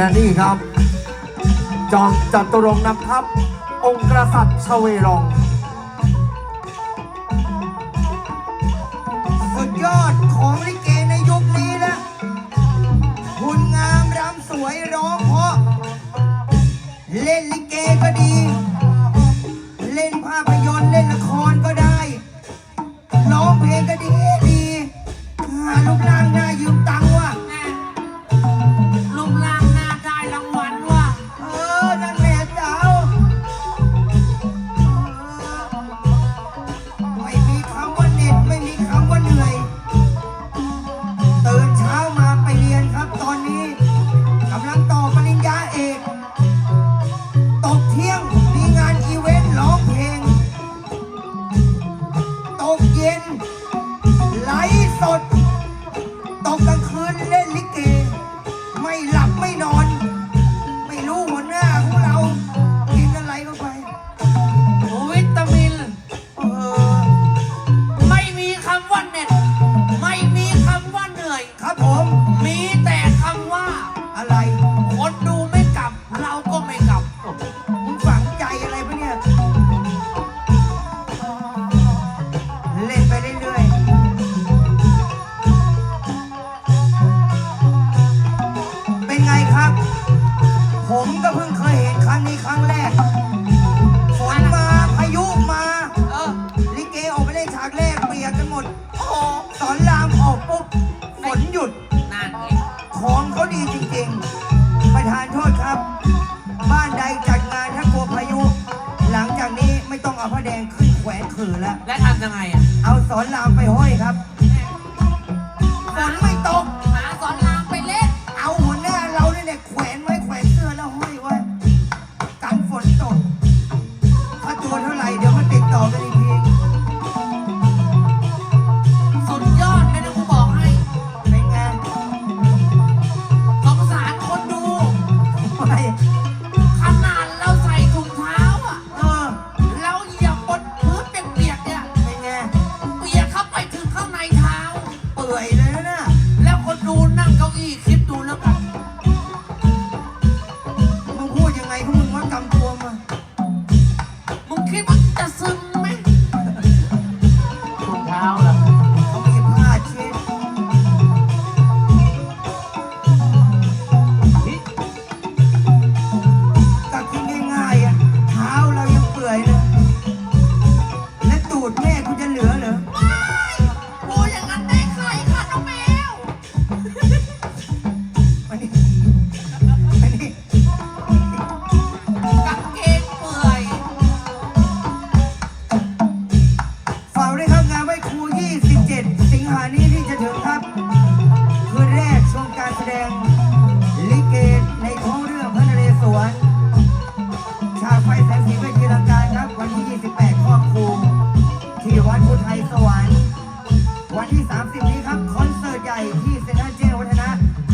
และนี่ครับ จอมจัตุรงนำทัพองค์กษัตริย์ชเวลอง สุดยอดของลิเกในยุคนี้นะคุณงามรำสวยร้องเพราะ เล่นลิเกก็ดี เล่นภาพยนตร์เล่นละคร ain't no ือแล้ว และทำยังไงอะ เอาสอนรามไปห้อยครับ eat. ง ลิเกในท้องเรื่องพระนเรศวรฉากไฟแสงสีเวทีลังการครับ วันที่ 28 ครอบครูที่วัดพุทธไทยสวรรค์ วันที่ 30 นี้ครับ คอนเสิร์ตใหญ่ที่เซ็นทรัลเจนวัฒนะ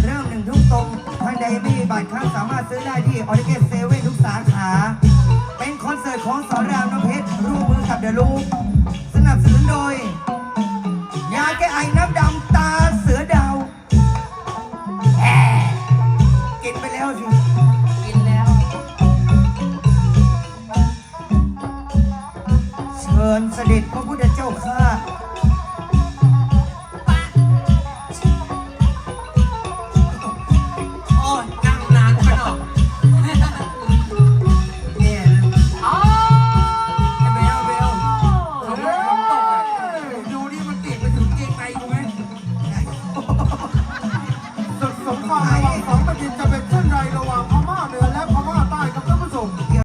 เริ่มหนึ่งทุ่มตรงท่านใดไม่มีบัตรครับสามารถซื้อได้ที่ออริเกตเซเว่นทุกสาขา เป็นคอนเสิร์ตของสอนรามน้ำเพชรร่วมมือกับเดอะลูฟ กินแล้ว เชิญเสด็จพระพุทธ